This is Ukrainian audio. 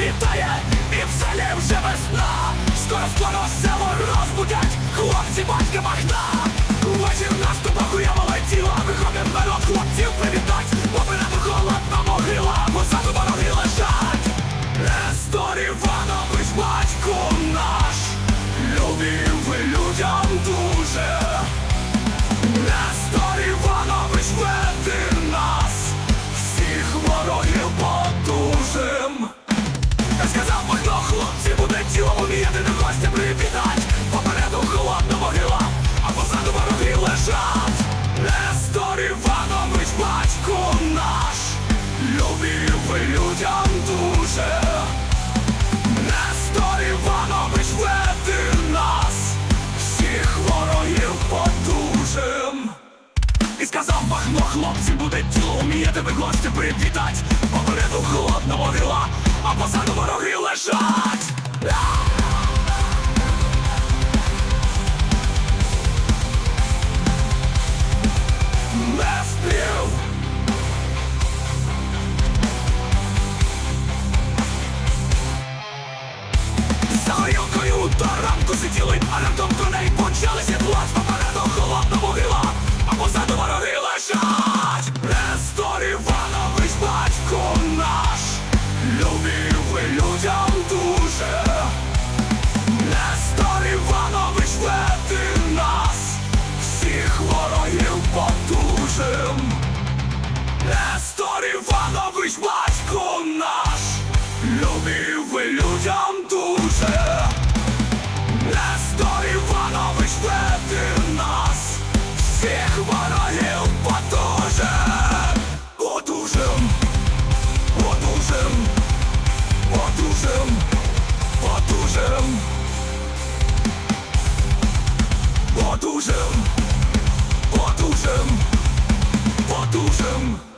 світає, і в селі вже весна. Скоро скоро сказав хлопці, буде тіло, умієте ви гості привітать. Попереду холодна могила, а позаду вороги лежать. За горілкою до ранку сиділи, а раптом коней почали сідлать Попереду всіх ворогів потужим, уже потужим, уже потужим, уже потужим, уже.